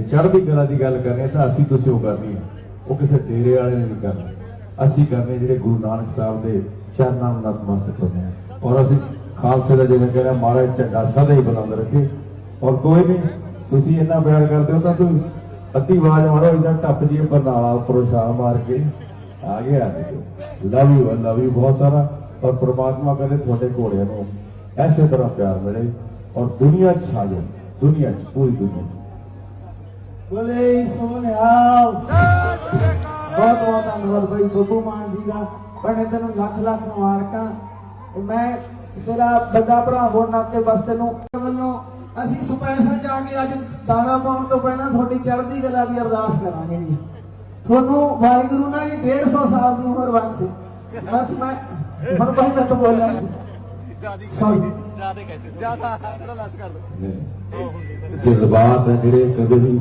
ਤੇ ਚੜ੍ਹਦੀ ਕਲਾ ਦੀ ਗੱਲ ਕਰਨੀ ਤਾਂ ਅਸੀਂ ਤੁਸੀਂ ਉਹ ਕਰਨੀ ਹੈ। ਉਹ ਕਿਸੇ ਡੇਰੇ ਵਾਲੇ ਨੇ ਨਹੀਂ ਕਰਨਾ। ਅਸੀਂ ਕਰਨੇ ਜਿਹੜੇ ਗੁਰੂ ਨਾਨਕ ਸਾਹਿਬ ਦੇ ਚਰਨਾਂ ਨੂੰ ਨਤਮਸਤਕ ਹੁੰਦੇ ਔਰ ਅਸੀਂ ਖਾਲਸੇ ਦਾ ਜਿਵੇਂ ਕਹਿੰਦਾ ਮਹਾਰਾਜ ਝੰਡਾ ਸਦਾ ਹੀ ਬੁਲੰਦ ਰੱਖੇ। ਔਰ ਕੋਈ ਨਹੀਂ, ਤੁਸੀਂ ਇੰਨਾ ਪਿਆਰ ਕਰਦੇ ਹੋ ਤਾਂ ਤੁਸੀਂ ਅੱਧੀ ਆਵਾਜ਼ ਮਾਰੋ ਇਦਾਂ ਟੱਪ ਜੀ ਬਰਨਾਲਾ ਉੱਪਰੋਂ ਛਾਲ ਮਾਰ ਕੇ ਆ ਗਿਆ ਲਵ ਯੂ ਲਵ ਯੂ ਬਹੁਤ ਸਾਰਾ। ਔਰ ਪ੍ਰਮਾਤਮਾ ਕਹਿੰਦੇ ਤੁਹਾਡੇ ਘੋੜਿਆਂ ਨੂੰ ਐਸੇ ਤਰ੍ਹਾਂ ਪਿਆਰ ਮਿਲੇ। ਔਰ ਦੁਨੀਆ 'ਚ ਛਾ ਜਾਓ। ਦੁਨੀਆ 'ਚ, ਪੂਰੀ ਦੁਨੀਆ 'ਚ। ਬੋਲੇ ਸੋਨਿਆ ਬਹੁਤ ਬਹੁਤ ਧੰਨਵਾਦ ਭਾਈ ਬੱਬੂ ਮਾਨ ਜੀ ਦਾ। ਭੈਣੇ ਤੈਨੂੰ ਲੱਖ ਲੱਖ ਮੁਬਾਰਕਾਂ। ਤੇ ਮੈਂ ਤੇਰਾ ਵੱਡਾ ਭਰਾ ਹੋਣ ਨਾਤੇ ਬਸ ਤੈਨੂੰ ਵੱਲੋਂ ਅਸੀਂ ਸਪੈਸ਼ਲ ਜਾ ਕੇ ਅੱਜ ਦਾਣਾ ਪਾਉਣ ਤੋਂ ਪਹਿਲਾਂ ਤੁਹਾਡੀ ਚੜ੍ਹਦੀ ਕਲਾ ਦੀ ਅਰਦਾਸ ਕਰਾਂਗੇ ਜੀ। ਤੁਹਾਨੂੰ ਵਾਹਿਗੁਰੂ ਨੇ ਜੀ 150 ਸਾਲ ਦੀ ਉਮਰ ਬਖਸ਼ੇ ਬਸ ਮੈਂ ਹੁਣ ਭਾਈ ਮੈਂ ਤਾਂ ਬੋਲਾਂ ਜਿਆਦੀ ਕਹਿੰਦੇ ਜ਼ਿਆਦਾ ਥੋੜਾ ਲੱਸ ਕਰ ਦੋ। ਜਜ਼ਬਾਤ ਹੈ ਜਿਹੜੇ ਕਦੇ ਵੀ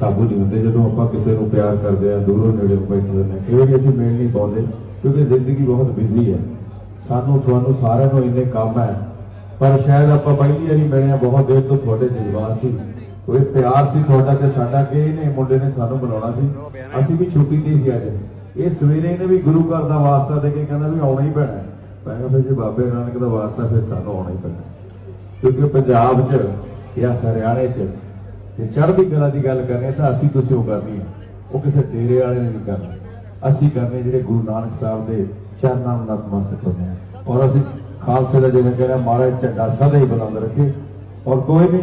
ਕਾਬੂ ਨਹੀਂ ਹੁੰਦੇ। ਜਦੋਂ ਆਪਾਂ ਕਿਸੇ ਨੂੰ ਪਿਆਰ ਕਰਦੇ ਆ ਦੂਰੋਂ ਨੇੜੇ ਬੈਠੇ ਨੇ ਕਈ ਵਾਰੀ ਅਸੀਂ ਮੇਲ ਨਹੀਂ ਪਾਉਂਦੇ, ਕਿਉਂਕਿ ਜ਼ਿੰਦਗੀ ਬਹੁਤ ਬਿਜ਼ੀ ਹੈ। ਸਾਨੂੰ, ਤੁਹਾਨੂੰ ਸਾਰਿਆਂ ਨੂੰ ਇੰਨੇ ਕੰਮ ਹੈ। ਪਰ ਸ਼ਾਇਦ ਆਪਾਂ ਪਹਿਲੀ ਵਾਰੀ ਮਿਲੇ ਹਾਂ, ਬਹੁਤ ਦੇਰ ਤੋਂ ਤੁਹਾਡੇ ਜਜ਼ਬਾਤ ਸੀ। ਕੋਈ ਪਿਆਰ ਸੀ ਤੁਹਾਡਾ ਤੇ ਸਾਡਾ, ਕਿ ਇਹਨੇ ਮੁੰਡੇ ਨੇ ਸਾਨੂੰ ਬੁਲਾਉਣਾ ਸੀ? ਅਸੀਂ ਵੀ ਛੁੱਟੀ ਨਹੀਂ ਸੀ ਅੱਜ। ਇਹ ਸਵੇਰੇ ਇਹਨੇ ਵੀ ਗੁਰੂ ਘਰ ਦਾ ਵਾਸਤਾ ਦੇ ਕੇ ਕਹਿੰਦਾ ਵੀ ਆਉਣਾ ਹੀ ਪੈਣਾ। ਹੈ। ਮੈਂ ਕਿਹਾ ਫਿਰ ਜੇ ਬਾਬੇ ਨਾਨਕ ਦਾ ਵਾਸਤਾ, ਫਿਰ ਸਾਨੂੰ ਆਉਣਾ ਹੀ ਪੈਣਾ। ਕਿਉਂਕਿ ਪੰਜਾਬ 'ਚ ਜਾਂ ਹਰਿਆਣੇ 'ਚ ਜੇ ਚੜ੍ਹਦੀ ਕਲਾ ਦੀ ਗੱਲ ਕਰਨੀ ਤਾਂ ਅਸੀਂ ਤੁਸੀਂ ਉਹ ਕਰਨੀ ਹੈ। ਉਹ ਕਿਸੇ ਡੇਰੇ ਵਾਲੇ ਨੇ ਨਹੀਂ ਕਰਨੀ ਅਸੀਂ ਕਰਨੇ ਜਿਹੜੇ ਗੁਰੂ ਨਾਨਕ ਸਾਹਿਬ ਦੇ ਚਰਨਾਂ ਨੂੰ ਨਤਮਸਤਕ ਹੁੰਦੇ ਔਰ ਅਸੀਂ ਖਾਲਸੇ ਦਾ ਜਿਵੇਂ ਕਹਿੰਦਾ ਮਹਾਰਾਜ ਝੰਡਾ ਸਦਾ ਹੀ ਬੁਲੰਦ ਰੱਖੇ। ਔਰ ਕੋਈ ਨਹੀਂ,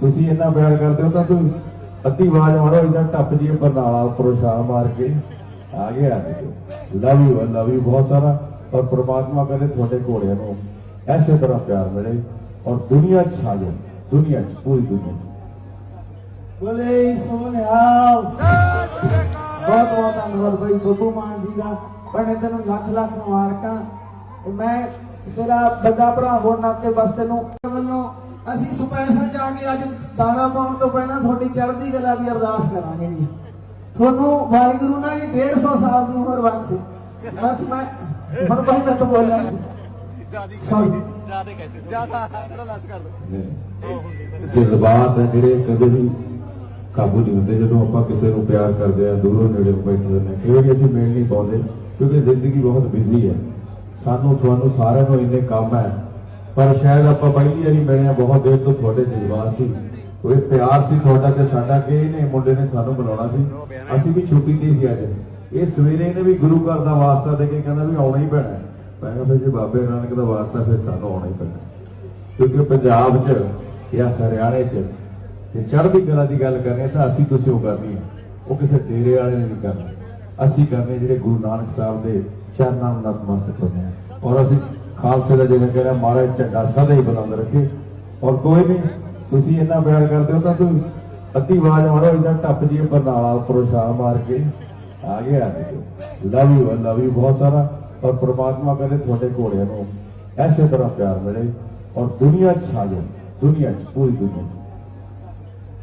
ਤੁਸੀਂ ਇੰਨਾ ਪਿਆਰ ਕਰਦੇ ਹੋ ਤਾਂ ਤੁਸੀਂ ਅੱਧੀ ਆਵਾਜ਼ ਮਾਰੋ ਇਦਾਂ ਟੱਪ ਜੀ ਬਰਨਾਲਾ ਉੱਪਰੋਂ ਛਾਲ ਮਾਰ ਕੇ ਆ ਗਿਆ ਲਵ ਯੂ ਲਵ ਯੂ ਬਹੁਤ ਸਾਰਾ। ਔਰ ਪ੍ਰਮਾਤਮਾ ਕਹਿੰਦੇ ਤੁਹਾਡੇ ਘੋੜਿਆਂ ਨੂੰ ਐਸੇ ਤਰ੍ਹਾਂ ਪਿਆਰ ਮਿਲੇ। ਔਰ ਦੁਨੀਆ 'ਚ ਛਾ ਜਾਓ। ਦੁਨੀਆ 'ਚ, ਪੂਰੀ ਦੁਨੀਆ 'ਚ। ਬੋਲੇ ਸੋਨਿਆ ਬਹੁਤ ਬਹੁਤ ਧੰਨਵਾਦ ਭਾਈ ਬੱਬੂ ਮਾਨ ਜੀ ਦਾ। ਭੈਣੇ ਤੈਨੂੰ ਲੱਖ ਲੱਖ ਮੁਬਾਰਕਾਂ। ਤੇ ਮੈਂ ਤੇਰਾ ਵੱਡਾ ਭਰਾ ਹੋਣ ਨਾਤੇ ਬਸ ਤੈਨੂੰ ਵੱਲੋਂ ਅਸੀਂ ਸਪੈਸ਼ਲ ਜਾ ਕੇ ਅੱਜ ਦਾਣਾ ਪਾਉਣ ਤੋਂ ਪਹਿਲਾਂ ਤੁਹਾਡੀ ਚੜ੍ਹਦੀ ਕਲਾ ਦੀ ਅਰਦਾਸ ਕਰਾਂਗੇ ਜੀ। ਤੁਹਾਨੂੰ ਵਾਹਿਗੁਰੂ ਨੇ ਜੀ 150 ਸਾਲ ਦੀ ਉਮਰ ਬਖਸ਼ੇ ਬਸ ਮੈਂ ਹੁਣ ਭਾਈ ਮੈਂ ਤਾਂ ਬੋਲਾਂ ਜਿਆਦੀ. ਜਿਆਦੇ ਕਹਿੰਦੇ ਜ਼ਿਆਦਾ ਥੋੜਾ ਲੱਸ ਕਰ ਦੋ। ਜਜ਼ਬਾਤ ਹੈ ਜਿਹੜੇ ਕਦੇ ਵੀ ਕਾਬੂ ਨਹੀਂ ਹੁੰਦੇ। ਜਦੋਂ ਆਪਾਂ ਕਿਸੇ ਨੂੰ ਪਿਆਰ ਕਰਦੇ ਆ ਦੂਰੋਂ ਨੇੜੇ ਬੈਠੇ ਨੇ ਕਈ ਵਾਰੀ ਅਸੀਂ ਮੇਲ ਨਹੀਂ ਪਾਉਂਦੇ, ਕਿਉਂਕਿ ਜ਼ਿੰਦਗੀ ਬਹੁਤ ਬਿਜ਼ੀ ਹੈ। ਸਾਨੂੰ, ਤੁਹਾਨੂੰ ਸਾਰਿਆਂ ਨੂੰ ਇੰਨੇ ਕੰਮ ਹੈ। ਪਰ ਸ਼ਾਇਦ ਆਪਾਂ ਪਹਿਲੀ ਵਾਰੀ ਮਿਲੇ ਹਾਂ, ਬਹੁਤ ਦੇਰ ਤੋਂ ਤੁਹਾਡੇ ਜਜ਼ਬਾਤ ਸੀ। ਕੋਈ ਪਿਆਰ ਸੀ ਤੁਹਾਡਾ ਤੇ ਸਾਡਾ ਕਿ ਇਹਨੇ ਮੁੰਡੇ ਨੇ ਸਾਨੂੰ ਬੁਲਾਉਣਾ ਸੀ? ਅਸੀਂ ਵੀ ਛੁੱਟੀ ਨਹੀਂ ਸੀ ਅੱਜ। ਇਹ ਸਵੇਰੇ ਇਹਨੇ ਵੀ ਗੁਰੂ ਘਰ ਦਾ ਵਾਸਤਾ ਦੇ ਕੇ ਕਹਿੰਦਾ ਵੀ ਆਉਣਾ ਹੀ ਪੈਣਾ। ਹੈ। ਮੈਂ ਕਿਹਾ ਜੇ ਬਾਬੇ ਨਾਨਕ ਦਾ ਵਾਸਤਾ, ਫਿਰ ਸਾਨੂੰ ਆਉਣਾ ਹੀ ਪੈਣਾ। ਕਿਉਂਕਿ ਪੰਜਾਬ 'ਚ ਜਾਂ ਹਰਿਆਣੇ 'ਚ ਜੇ ਚੜ੍ਹਦੀ ਕਲਾ ਦੀ ਗੱਲ ਕਰਨੀ ਤਾਂ ਅਸੀਂ ਤੁਸੀਂ ਉਹ ਕਰਨੀ ਹੈ। ਉਹ ਕਿਸੇ ਡੇਰੇ ਵਾਲੇ ਨੇ ਨਹੀਂ ਕਰਨੀ। ਅਸੀਂ ਕਰਨੇ ਜਿਹੜੇ ਗੁਰੂ ਨਾਨਕ ਸਾਹਿਬ ਦੇ ਚਰਨਾਂ ਨੂੰ ਨਤਮਸਤਕ ਹੁੰਦੇ ਔਰ ਅਸੀਂ ਖਾਲਸੇ ਦਾ ਜਿਵੇਂ ਕਹਿੰਦਾ ਮਹਾਰਾਜ ਝੰਡਾ ਸਦਾ ਹੀ ਬੁਲੰਦ ਰੱਖੇ। ਔਰ ਕੋਈ ਨਹੀਂ, ਤੁਸੀਂ ਇੰਨਾ ਪਿਆਰ ਕਰਦੇ ਹੋ ਤਾਂ ਤੁਸੀਂ ਅੱਧੀ ਆਵਾਜ਼ ਮਾਰੋ ਇਦਾਂ ਟੱਪ ਜੀ ਬਰਨਾਲਾ ਉੱਪਰੋਂ ਛਾਲ ਮਾਰ ਕੇ ਆ ਗਿਆ ਲਵ ਯੂ ਲਵ ਯੂ ਬਹੁਤ ਸਾਰਾ। ਔਰ ਪ੍ਰਮਾਤਮਾ ਕਹਿੰਦੇ ਤੁਹਾਡੇ ਘੋੜਿਆਂ ਨੂੰ ਐਸੇ ਤਰ੍ਹਾਂ ਪਿਆਰ ਮਿਲੇ। ਔਰ ਦੁਨੀਆ 'ਚ ਛਾ ਜਾਓ। ਦੁਨੀਆ 'ਚ, ਪੂਰੀ ਦੁਨੀਆ 'ਚ।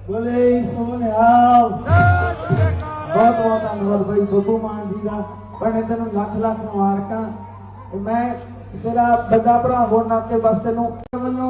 ਬੋਲੇ ਸੋਨਿਆ ਬਹੁਤ ਬਹੁਤ ਧੰਨਵਾਦ ਭਾਈ ਬੱਬੂ ਮਾਨ ਜੀ ਦਾ। ਬਣੇ ਤੈਨੂੰ ਲੱਖ ਲੱਖ ਮੁਬਾਰਕਾਂ। ਤੇ ਮੈਂ ਤੇਰਾ ਵੱਡਾ ਭਰਾ ਹੋਣ ਨਾਤੇ ਬਸ ਤੈਨੂੰ ਵੱਲੋਂ